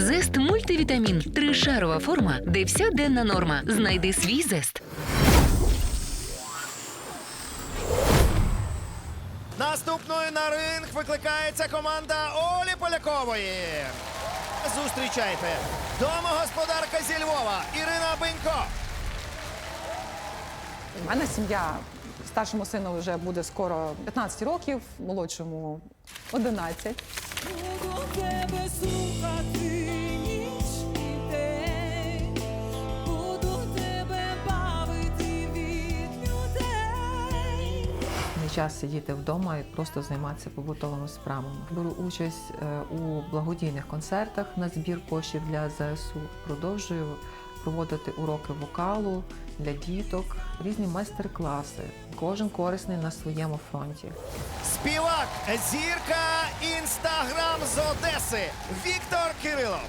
Зест мультивітамін. Тришарова форма, де вся денна норма. Знайди свій зест. Наступною на ринг викликається команда Олі Полякової. Зустрічайте домогосподарка зі Львова Ірина Бенько. У мене сім'я старшому сину вже буде скоро 15 років, молодшому 11. Час сидіти вдома і просто займатися побутовими справами. Беру участь е, у благодійних концертах на збір коштів для ЗСУ. Продовжую проводити уроки вокалу для діток, різні майстер-класи. Кожен корисний на своєму фронті. Співак, зірка інстаграм з Одеси Віктор Кирилов.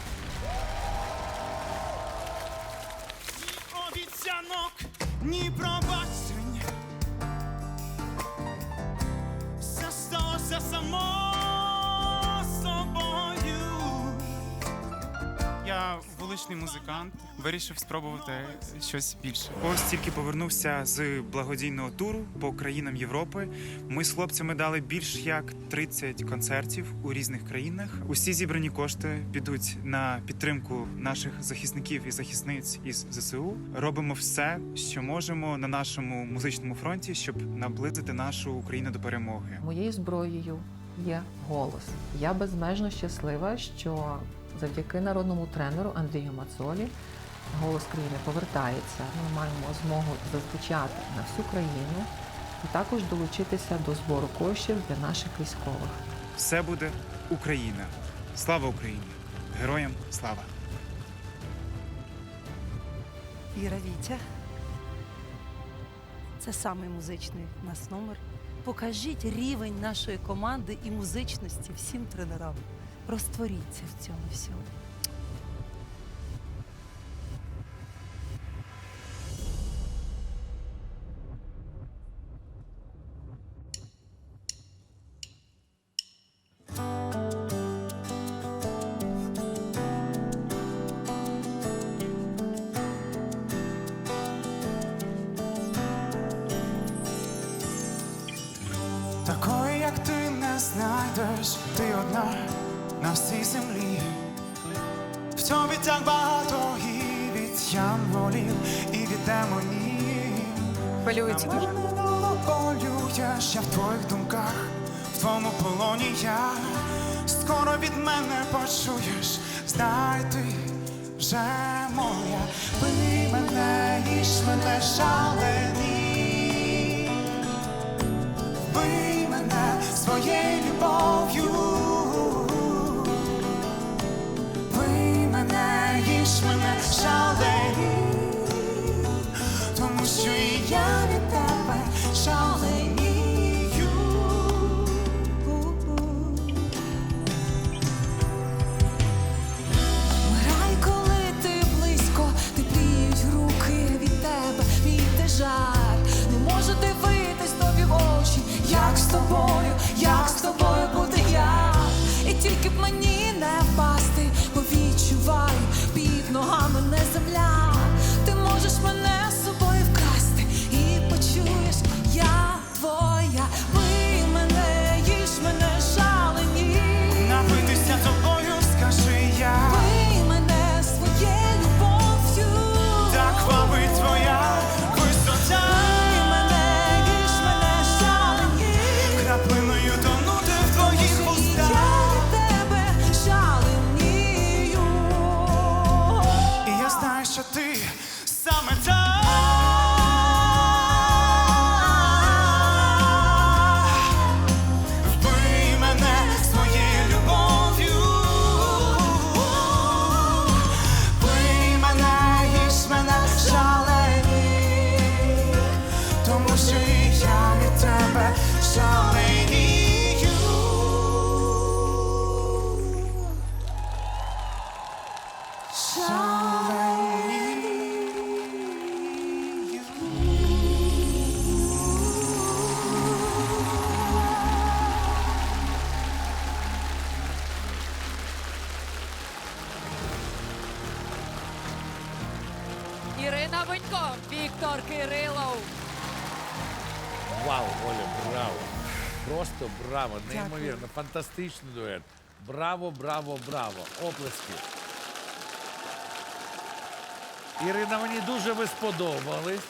обіцянок, ні пробачень. some more. Вуличний музикант, вирішив спробувати щось більше. Ось тільки повернувся з благодійного туру по країнам Європи. Ми з хлопцями дали більш як 30 концертів у різних країнах. Усі зібрані кошти підуть на підтримку наших захисників і захисниць із ЗСУ. Робимо все, що можемо на нашому музичному фронті, щоб наблизити нашу Україну до перемоги. Моєю зброєю є голос. Я безмежно щаслива, що завдяки народному тренеру Андрію Мацолі голос країни повертається. Ми маємо змогу зазвучати на всю країну і також долучитися до збору коштів для наших військових. Все буде Україна. Слава Україні! Героям слава! Іра Вітя. Це самий музичний у нас номер. Покажіть рівень нашої команди і музичності всім тренерам. Розтворіться в цьому всьому. Такої, як ти не знайдеш, ти одна на всій землі. В тобі так багато і від янголів, і від демонів. Хвилюється дуже. Полюєш, я в твоїх думках, в твоєму полоні я. Скоро від мене почуєш, знай ти вже моя. Бий мене, їж мене шалені. Вбий мене своєю любов'ю. Мене, їж мене Ірина Бонько, Віктор Кирилов. Вау, Оля, браво! Просто браво, неймовірно, фантастичний дует. Браво, браво, браво. Оплески. Ірина, мені дуже ви сподобались.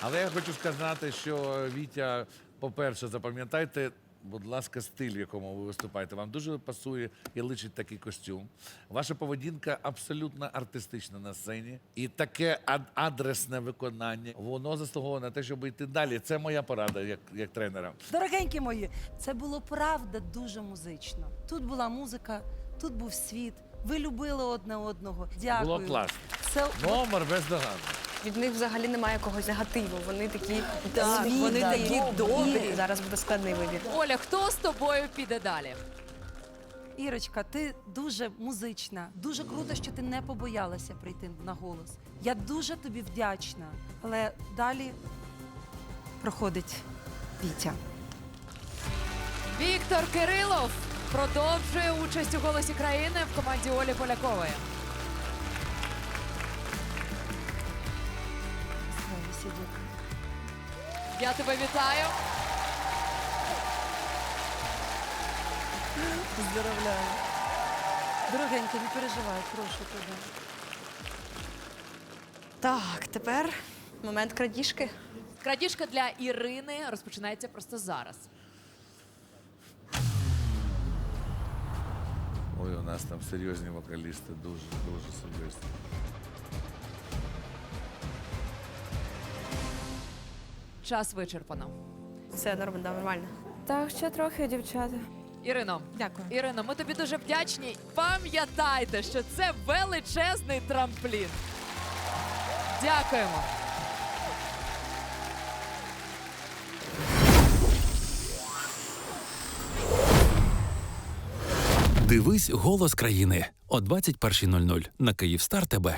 Але я хочу сказати, що Вітя, по-перше, запам'ятайте, будь ласка, стиль, в якому ви виступаєте. Вам дуже пасує і личить такий костюм. Ваша поведінка абсолютно артистична на сцені. І таке ад- адресне виконання. Воно заслуговує на те, щоб йти далі. Це моя порада як, як тренера. Дорогенькі мої, це було правда дуже музично. Тут була музика, тут був світ. Ви любили одне одного. Дякую. Було класно. Це Номер бездоганний. Від них взагалі немає якогось негативу. Вони такі Так, світлі, вони такі добрі. І зараз буде складний вибір. Оля, хто з тобою піде далі? Ірочка, ти дуже музична. Дуже круто, що ти не побоялася прийти на голос. Я дуже тобі вдячна. Але далі проходить Вітя. Віктор Кирилов продовжує участь у голосі країни в команді Олі Полякової. Сідюк. Я тебе вітаю. Поздравляю. Дорогенька, не переживай, прошу тебе. Так, тепер момент крадіжки. Крадіжка для Ірини розпочинається просто зараз. Ой, у нас там серйозні вокалісти, дуже, дуже серйозні. Час вичерпано. Все нормально, да, нормально. Так, ще трохи, дівчата. Ірино, Дякую. Ірино, ми тобі дуже вдячні. Пам'ятайте, що це величезний трамплін. Дякуємо. Дивись голос країни о 21.00 на Київстар ТБ.